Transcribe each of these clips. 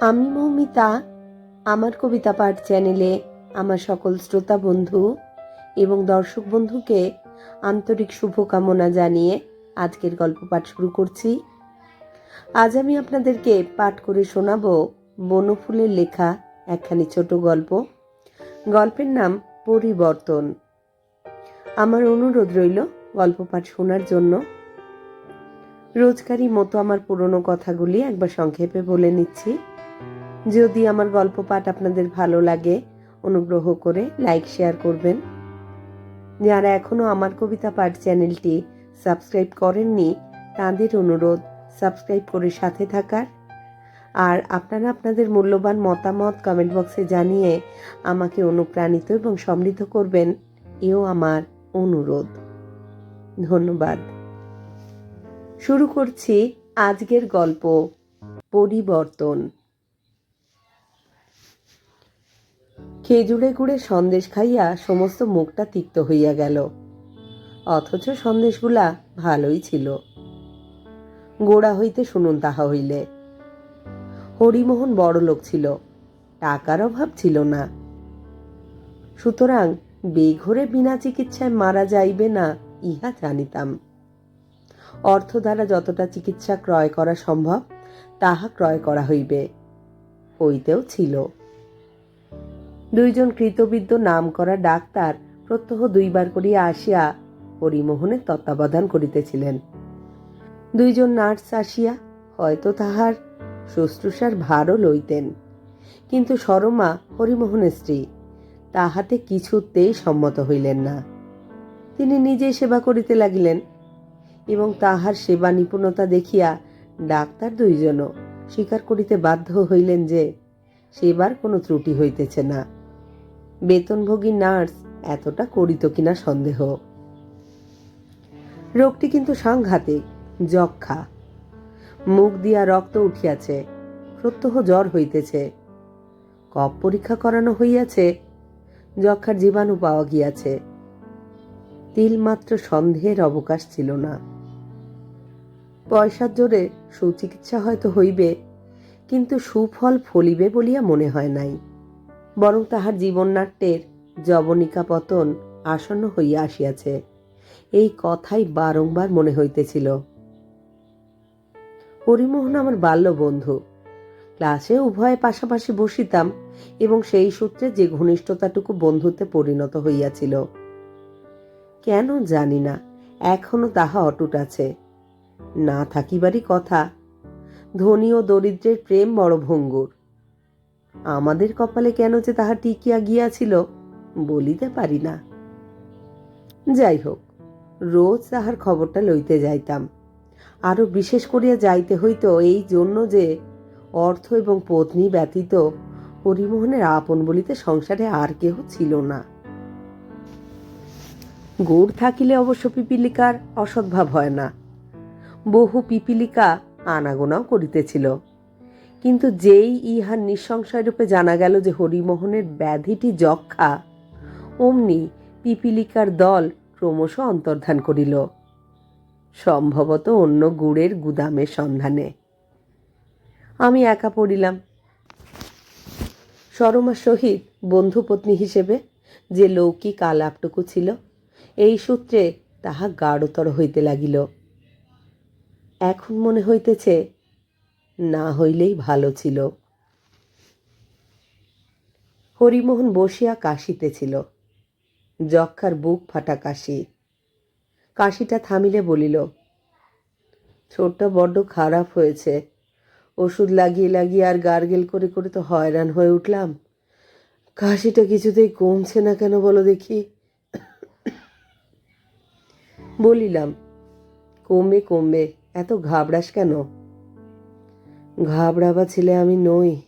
আমি মৌমিতা, আমার কবিতা পাঠ চ্যানেলে আমার সকল শ্রোতা বন্ধু এবং দর্শক বন্ধুকে আন্তরিক শুভকামনা জানিয়ে আজকের গল্প পাঠ শুরু করছি। আজ আমি আপনাদেরকে পাঠ করে শোনাব বনফুলের লেখা একখানি ছোট গল্প। গল্পের নাম পরিবর্তন। আমার অনুরোধ রইল গল্প পাঠ শোনার জন্য। রোজকারই মতো আমার পুরনো কথাগুলি একবার সংক্ষেপে বলে নিচ্ছি। যদি আমার গল্প পাঠ আপনাদের ভালো লাগে, অনুগ্রহ করে লাইক, শেয়ার করবেন। যারা এখনও আমার কবিতা পাঠ চ্যানেলটি সাবস্ক্রাইব করেননি, তাদের অনুরোধ, সাবস্ক্রাইব করে সাথে থাকার। আর আপনারা আপনাদের মূল্যবান মতামত কমেন্ট বক্সে জানিয়ে আমাকে অনুপ্রাণিত এবং সমৃদ্ধ করবেন, এও আমার অনুরোধ। ধন্যবাদ। শুরু করছি আজকের গল্প, পরিবর্তন। খেজুরে গুড়ে সন্দেশ খাইয়া সমস্ত মুখটা তিক্ত হইয়া গেল। অথচ সন্দেশগুলা ভালোই ছিল। গোড়া হইতে শুনুন তাহা হইলে। হরিমোহন বড় লোক ছিল, টাকার অভাব ছিল না। সুতরাং বেঘরে বিনা চিকিৎসায় মারা যাইবে না, ইহা জানিতাম। অর্থ দ্বারা যতটা চিকিৎসা ক্রয় করা সম্ভব, তাহা ক্রয় করা হইবে। হইতেও ছিল। দুইজন কৃতবিদ্য নাম করা ডাক্তার প্রত্যহ দুইবার করিয়া আসিয়া হরিমোহনের তত্ত্বাবধান করিতেছিলেন। দুইজন নার্স আসিয়া হয়তো তাহার শুশ্রূষার ভারও লইতেন। কিন্তু সরমা হরিমোহনের স্ত্রী, তাহাতে কিছুতেই সম্মত হইলেন না। তিনি নিজেই সেবা করিতে লাগিলেন এবং তাহার সেবা নিপুণতা দেখিয়া ডাক্তার দুইজনও স্বীকার করিতে বাধ্য হইলেন যে, সেবার কোনো ত্রুটি হইতেছে না। বেতনভোগী নার্স এতটা করিত কিনা সন্দেহ। রোগটি কিন্তু সাংঘাতিক, যক্ষা। মুখ দিয়া রক্ত উঠিয়াছে, প্রত্যহ জ্বর হইতেছে। কপ পরীক্ষা করানো হইয়াছে, যক্ষার জীবাণু পাওয়া গিয়াছে। তিলমাত্র সন্দেহের অবকাশ ছিল না। পয়সার জোরে সুচিকিৎসা হয়তো হইবে, কিন্তু সুফল ফলিবে বলিয়া মনে হয় নাই। বরং তাহার জীবননাট্যের যবনিকা পতন আসন্ন হইয়া আসিয়াছে। এই কথাই বারংবার মনে হইতেছিল। হরিমোহন আমার বাল্য বন্ধু ক্লাসে উভয়ে পাশাপাশি বসিতাম এবং সেই সূত্রে যে ঘনিষ্ঠতাটুকু বন্ধুত্বে পরিণত হইয়াছিল। কেন জানি না, এখনও তাহা অটুট আছে। না থাকিবারই কথা, ধনী ও দরিদ্রের প্রেম বড় ভঙ্গুর। আমাদের কপালে কেন যে তাহা টিকিয়া গিয়াছিল বলিতে পারি না। যাই হোক, রোজ তাহার খবরটা লইতে যাইতাম। আরও বিশেষ করিয়া যাইতে হইত এই জন্য যে অর্থ এবং পত্নী ব্যতীত হরিমোহনের আপন বলিতে সংসারে আর কেহ ছিল না। গুড় থাকিলে অবশ্য পিপিলিকার অসদ্ভাব হয় না। বহু পিপিলিকা আনাগোনাও করিতেছিল। কিন্তু যেই ইহার নিঃসংশয় রূপে জানা গেল যে হরিমোহনের ব্যাধিটি যক্ষা, অমনি পিপিলিকার দল ক্রমশ অন্তর্ধান করিল। সম্ভবত অন্য গুড়ের গুদামের সন্ধানে। আমি একা পড়িলাম। সরমার সহিত বন্ধুপত্নী হিসেবে যে লৌকিক আলাপটুকু ছিল, এই সূত্রে তাহা গাঢ়তর হইতে লাগিল। এখন মনে হইতেছে না হইলেই ভালো ছিল। হরিমোহন বসিয়া কাশিতেছিল। যক্ষার বুক ফাটা কাশি। কাশিটা থামিলে বলিল ছোটটা বড্ড খারাপ হয়েছে। ওষুধ লাগিয়ে লাগিয়ে আর গার্গেল করে করে তো হয়রান হয়ে উঠলাম। কাশিটা কিছুতেই কমছে না কেন বলো দেখি? বলিলাম কমবে কমবে এত ঘাবড়াস কেন? ঘাবড়াবা ছেলে আমি নই।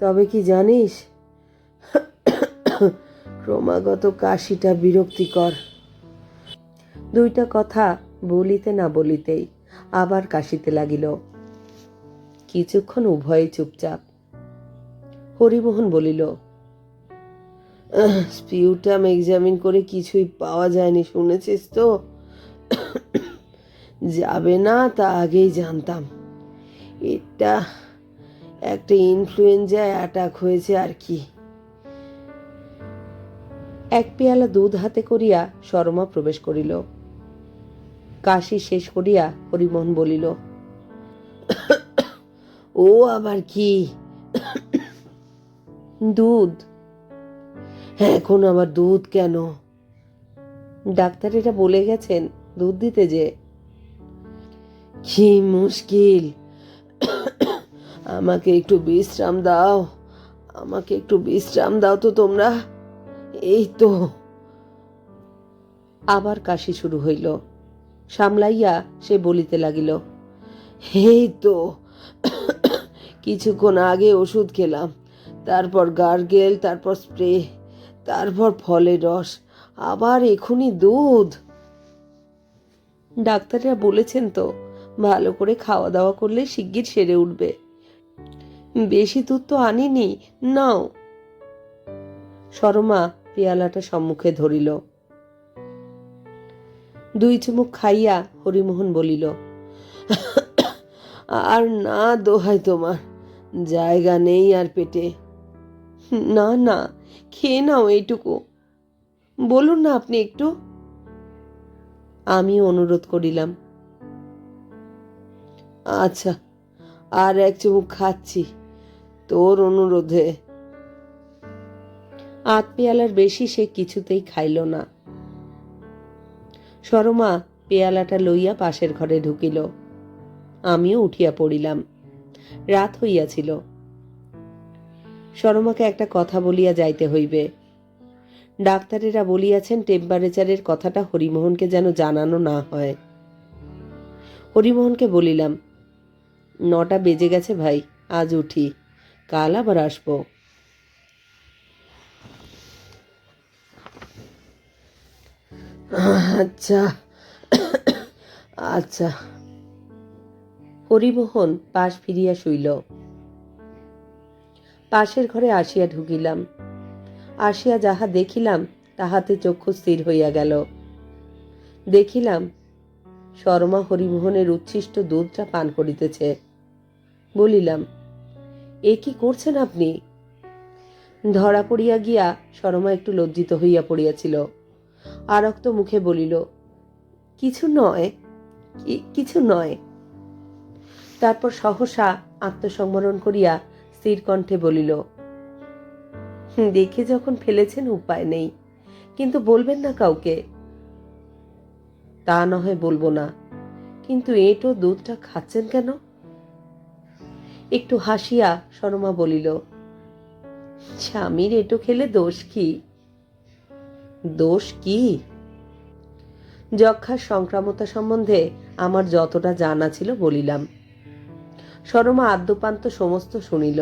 তবে কি জানিস? ক্রমাগত কাশিটা বিরক্তিকর। দুইটা কথা বলিতে না বলিতেই আবার কাশিতে লাগিল। কিছুক্ষণ উভয়ে চুপচাপ। হরিমোহন বলিল, স্পিউটাম এক্সামিন করে কিছুই পাওয়া যায়নি, শুনেছিস তো? যাবে না তা আগেই জানতাম। এটা একটা ইনফ্লুয়েঞ্জায় অ্যাটাক হয়েছে আর কি। এক পেয়ালা দুধ হাতে করিয়া শর্মা প্রবেশ করিল। কাশি শেষ করিয়া হরিমোহন বলিল, ও আবার কি? দুধ? এখন আবার দুধ কেন? ডাক্তার এটা বলে গেছেন দুধ দিতে যে। কি মুশকিল! আমাকে একটু বিশ্রাম দাও। আমাকে একটু বিশ্রাম দাও তো তোমরা। এই তো। আবার কাশি শুরু হইল। সামলাইয়া সে বলিতে লাগিল, এই তো, কিছুক্ষণ আগে ওষুধ খেলাম, তারপর গার্গেল, তারপর স্প্রে, তারপর ফলের রস, আবার এখনই দুধ। ডাক্তাররা বলেছেন তো, ভালো করে খাওয়া দাওয়া করলে শিগগির সেরে উঠবে। বেশি দুধ তো আনিনি, নাও। সরমা পেয়ালাটা সম্মুখে ধরিল। দুই চুমুক খাইয়া হরিমোহন বলিল, আর না দোহাই তোমার, জায়গা নেই আর পেটে। না না, খেয়ে নাও এইটুকু। বলুন না আপনি একটু? আমি অনুরোধ করিলাম আচ্ছা আর এক চুমুক খাচ্ছি। তোর অনুরোধে। আত পেয়ালার বেশি সে কিছুতেই খাইল না। সরমা পেয়ালাটা লইয়া পাশের ঘরে ঢুকিল। আমিও উঠিয়া পড়িলাম। রাত হইয়াছিল। সরমাকে একটা কথা বলিয়া যাইতে হইবে। ডাক্তারেরা বলিয়াছেন টেম্পারেচারের কথাটা হরিমোহনকে যেন জানানো না হয়। হরিমোহনকে বলিলাম নটা বেজে গেছে ভাই, আজ উঠি। কাল আবার আসব। আচ্ছা আচ্ছা। হরিমোহন পাশ ফিরিয়া শুইল। পাশের ঘরে আসিয়া ঢুকিলাম। আসিয়া যাহা দেখিলাম, তাহাতে চক্ষু স্থির হইয়া গেল। দেখিলাম শর্মা হরিমোহনের উচ্ছিষ্ট দুধটা পান করিতেছে। বলিলাম, এ কি করছেন আপনি? ধরা পড়িয়া গিয়া শর্মা একটু লজ্জিত হইয়া পড়িয়াছিল। আরক্ত মুখে বলিল, কিছু নয় কিছু নয়। তারপর সহসা আত্মসংবরণ করিয়া স্থির কণ্ঠে বলিল, দেখে যখন ফেলেছেন উপায় নেই, কিন্তু বলবেন না কাউকে? তা নয় বলব না। কিন্তু এটো দুধটা খাচ্ছেন কেন? একটু হাসিয়া শর্মা বলিল, স্বামীর এটো খেলে দোষ কি? দোষ কি? যক্ষার সংক্রামতা সম্বন্ধে আমার যতটা জানা ছিল বলিলাম। সরমা আদ্যপান্ত সমস্ত শুনিল।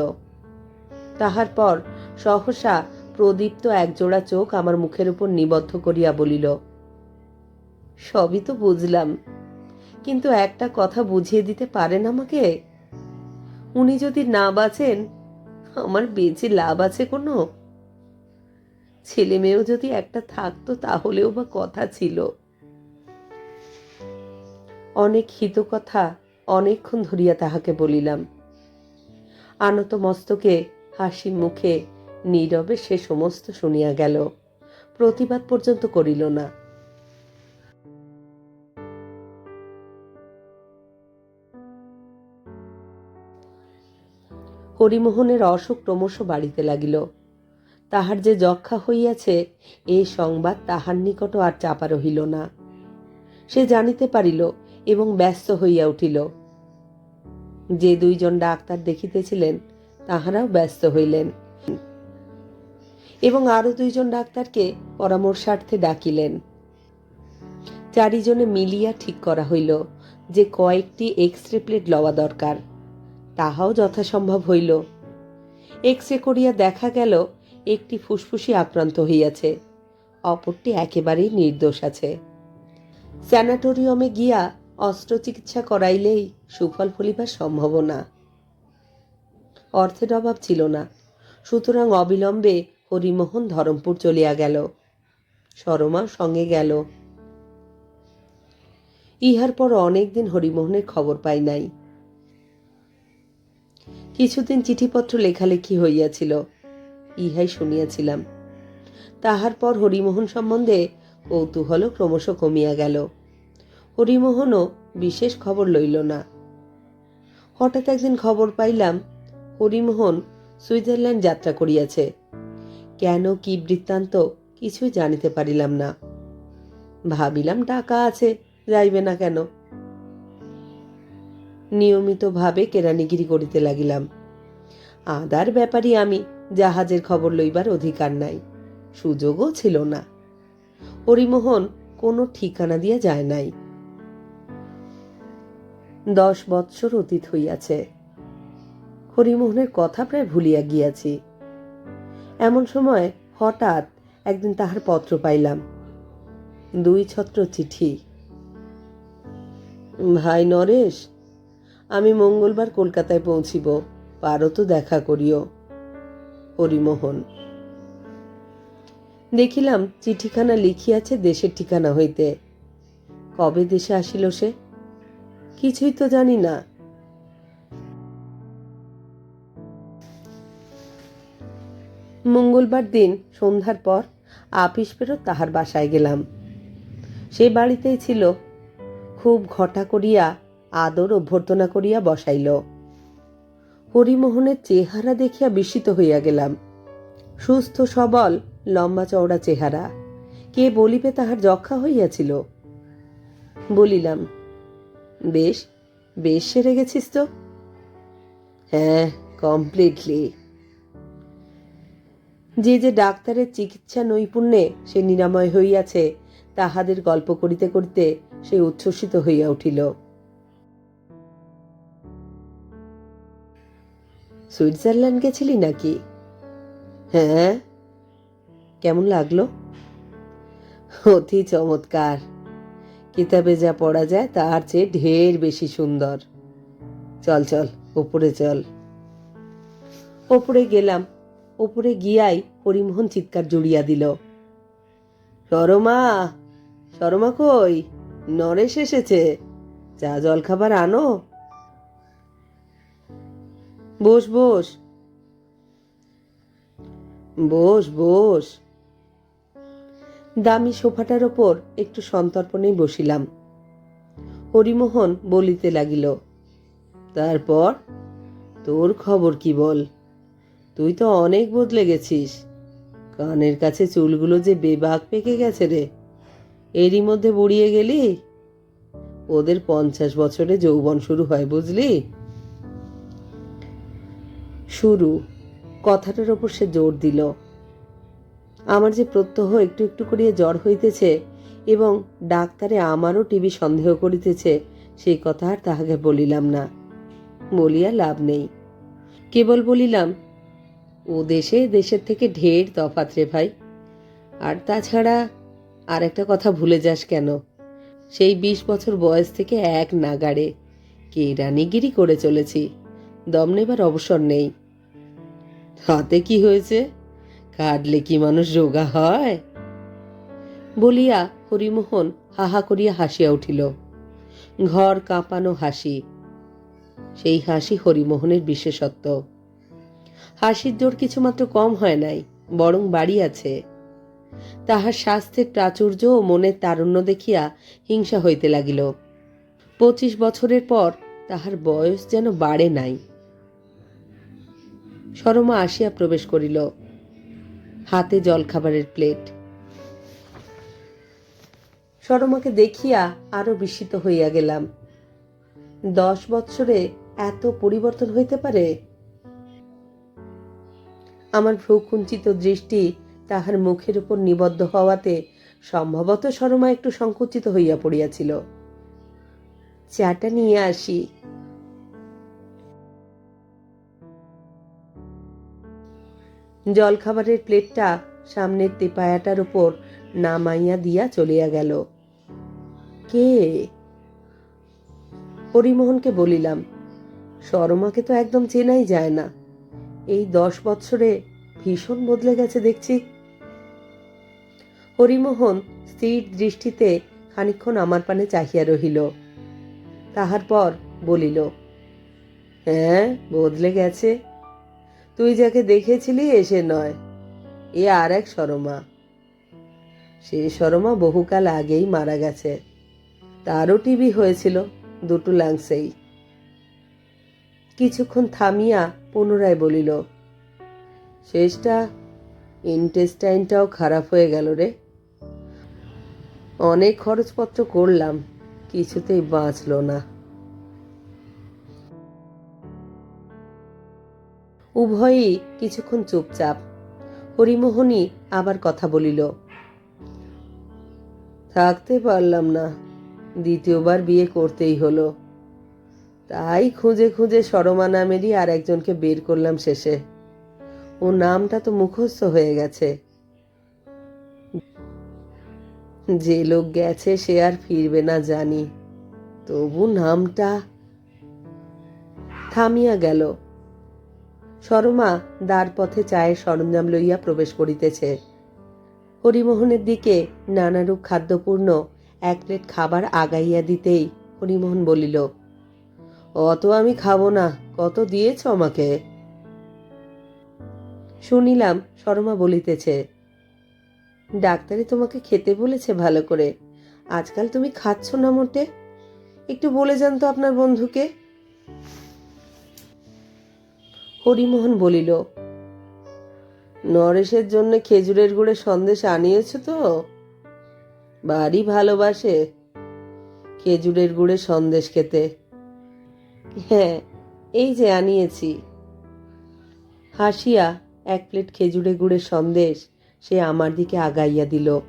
তাহার পর সহসা প্রদীপ্ত একজোড়া চোখ আমার মুখের উপর নিবদ্ধ করিয়া বলিল, সবই তো বুঝলাম, কিন্তু একটা কথা বুঝিয়ে দিতে পারেন আমাকে? উনি যদি না বাঁচেন, আমার বেঁচে লাভ আছে কোনো? ছেলে মেয়েও যদি একটা থাকতো, তাহলেও বা কথা ছিল। অনেক হিত কথা অনেকক্ষণ ধরিয়া তাহাকে বলিলাম। আনত মস্তকে হাসি মুখে, নীরবে সে সমস্ত শুনিয়া গেল। প্রতিবাদ পর্যন্ত করিল না। হরিমোহনের অসুখ ক্রমশ বাড়িতে লাগিল। তাহার যে যক্ষা হইয়াছে এই সংবাদ তাহার নিকট আর চাপা রহিল না। সে জানিতে পারিল এবং ব্যস্ত হইয়া উঠিল। যে দুইজন ডাক্তার দেখিতেছিলেন, তাহারাও ব্যস্ত হইলেন। এবং আরও দুইজন ডাক্তারকে পরামর্শার্থে ডাকিলেন। চারিজনে মিলিয়া ঠিক করা হইল যে কয়েকটি এক্স রে প্লেট লওয়া দরকার। তাহাও যথাসম্ভব হইল। এক্স রে করিয়া দেখা গেল, একটি ফুসফুসি আক্রান্ত হইয়াছে। অপরটি একেবারেই নির্দোষ আছে। স্যানাটোরিয়ামে গিয়া অস্ত্রচিকিৎসা করাইলেই সুফল ফলিবার সম্ভাবনা। অর্থের অভাব ছিল না। সুতরাং অবিলম্বে হরিমোহন ধরমপুর চলিয়া গেল। সরমা সঙ্গে গেল। ইহার পর অনেকদিন হরিমোহনের খবর পাই নাই। কিছুদিন চিঠিপত্র লেখালেখি হইয়াছিল। ইহাই শুনিয়াছিলাম। তাহার পর হরিমোহন সম্বন্ধে কৌতূহল ক্রমশ কমিয়া গেল। হরিমোহনও বিশেষ খবর লইল না। হঠাৎ একদিন খবর পাইলাম, হরিমোহন সুইজারল্যান্ড যাত্রা করিয়াছে। কেন কি বৃত্তান্ত কিছুই জানিতে পারিলাম না। ভাবিলাম টাকা আছে, যাইবে না কেন? নিয়মিতভাবে কেরানিগিরি করিতে লাগিলাম। আদার ব্যাপারই আমি জাহাজের খবর লইবার অধিকার নাই, সুযোগও ছিল না। হরিমোহন কোনো ঠিকানা দিয়া যায় নাই। দশ বৎসর অতীত হইয়াছে। হরিমোহনের কথা প্রায় ভুলিয়া গিয়াছি। এমন সময় হঠাৎ একদিন তাহার পত্র পাইলাম, দুই ছত্র চিঠি। ভাই নরেশ আমি মঙ্গলবার কলকাতায় পৌঁছিব, পারো তো দেখা করিও। হরিমোহন। দেখিলাম চিঠিখানা লিখিয়াছে দেশের ঠিকানা হইতে। কবে দেশে আসিল সে? কিছুই তো জানি না। মঙ্গলবার দিন, সন্ধ্যার পর, আপিস ফেরত তাহার বাসায় গেলাম। সে বাড়িতেই ছিল। খুব ঘটা করিয়া আদর অভ্যর্থনা করিয়া বসাইল। হরিমোহনের চেহারা দেখিয়া বিস্মিত হইয়া গেলাম। সুস্থ, সবল, লম্বা চওড়া চেহারা। কে বলিবে তাহার যক্ষা হইয়াছিল? বলিলাম, বেশ বেশ সেরে গেছিস তো? হ্যাঁ কমপ্লিটলি যে যে ডাক্তারের চিকিৎসা নৈপুণ্যে সে নিরাময় হইয়াছে, তাহাদের গল্প করিতে করিতে সে উচ্ছ্বসিত হইয়া উঠিল। সুইজারল্যান্ড গেছিলি নাকি? হ্যাঁ। কেমন লাগল? অতি চমৎকার। কিতাবে যা পড়া যায় তার চেয়ে ঢের বেশি সুন্দর। চল চল, ওপরে চল। ওপরে গেলাম। ওপরে গিয়াই হরিমোহন চিৎকার জুড়িয়া দিল। সরমা সরমা কই? নরেশ এসেছে। চা জল খাবার আনো? বস বস। বস বস। দামি সোফাটার ওপর একটু সন্তর্পণেই বসিলাম। হরিমোহন বলিতে লাগিল, তারপর? তোর খবর কি বল? তুই তো অনেক বদলে গেছিস। কানের কাছে চুলগুলো যে বেবাক পেকে গেছে রে। এরই মধ্যে বুড়িয়ে গেলি? ওদের পঞ্চাশ বছরে যৌবন শুরু হয়, বুঝলি? শুরু। কথাটার ওপর সে জোর দিল। আমার যে প্রত্যহ একটু একটু করিয়া জ্বর হইতেছে এবং ডাক্তারে আমারও টিবি সন্দেহ করিতেছে, সেই কথা আর তাহাকে বলিলাম না। বলিয়া লাভ নেই। কেবল বলিলাম, ও দেশে, দেশের থেকে ঢের তফাত রে ভাই। আর তাছাড়া আর একটা কথা ভুলে যাস কেন? সেই বিশ বছর বয়স থেকে এক নাগাড়ে কেরানিগিরি করে চলেছি। দম নেবার অবসর নেই। হাতে কি হয়েছে? কাটলে কি মানুষ রোগা হয়? বলিয়া হরিমোহন হাহা করিয়া হাসিয়া উঠিল। ঘর কাঁপানো হাসি। সেই হাসি হরিমোহনের বিশেষত্ব। হাসির জোর কিছুমাত্র কম হয় নাই, বরং বাড়িয়াছে তাহার স্বাস্থ্যের প্রাচুর্য ও মনের তারুণ্য দেখিয়া হিংসা হইতে লাগিল। পঁচিশ বছরের পর তাহার বয়স যেন বাড়ে নাই। সরমা আসিয়া প্রবেশ করিল। হাতে জলখাবারের প্লেট। সরমাকে দেখিয়া আরও বিস্মিত হইয়া গেলাম। দশ বৎসরে এত পরিবর্তন হইতে পারে? আমার ভ্রুকুঞ্চিত দৃষ্টি তাহার মুখের উপর নিবদ্ধ হওয়াতে সম্ভবত সরমা একটু সংকুচিত হইয়া পড়িয়াছিল। চাটা নিয়ে আসি। জলখাবারের প্লেটটা সামনের তেপায়াটার উপর নামাইয়া দিয়া চলিয়া গেল। কে? হরিমোহনকে বলিলাম সরমাকে তো একদম চেনাই যায় না। এই দশ বৎসরে ভীষণ বদলে গেছে দেখছি। হরিমোহন স্থির দৃষ্টিতে খানিক্ষণ আমার পানে চাহিয়া রহিল। তাহার পর বলিল হ্যাঁ বদলে গেছে। তুই যাকে দেখেছিলি এসে নয়, এ আর এক সরমা সে সরমা বহুকাল আগেই মারা গেছে। তারও টিভি হয়েছিল দুটো লাংসেই। কিছুক্ষণ থামিয়া পুনরায় বলিল, শেষটা ইন্টেস্টাইনটাও খারাপ হয়ে গেল রে। অনেক খরচপত্র করলাম, কিছুতেই বাঁচল না। উভয়ই কিছুক্ষণ চুপচাপ। হরিমোহনই আবার কথা বলিল, থাকতে পারলাম না, দ্বিতীয়বার বিয়ে করতেই হলো। তাই খুঁজে খুঁজে সরমা নামেরই আর একজনকে বের করলাম শেষে। ও নামটা তো মুখস্থ হয়ে গেছে। যে লোক গেছে সে আর ফিরবে না জানি। তবু নামটা থামিয়া গেল। সরমা দ্বার পথে চায়ের সরঞ্জাম লইয়া প্রবেশ করিতেছে। হরিমোহনের দিকে নানারূপ খাদ্যপূর্ণ এক প্লেট খাবার আগাইয়া দিতেই হরিমোহন বলিল, অত আমি খাব না, কত দিয়েছ আমাকে? শুনিলাম শর্মা বলিতেছে, ডাক্তারে তোমাকে খেতে বলেছে ভালো করে। আজকাল তুমি খাচ্ছ না মোটে? একটু বলে যান তো আপনার বন্ধুকে। হরিমোহন বলিল, নরেশের জন্য খেজুরের গুড়ে সন্দেশ আনিয়েছ তো? বাড়ি ভালোবাসে খেজুরের গুড়ে সন্দেশ খেতে। হ্যাঁ এই যে আনিয়েছি। হাসিয়া এক প্লেট খেজুরে গুড়ের সন্দেশ সে আমার দিকে আগাইয়া দিল।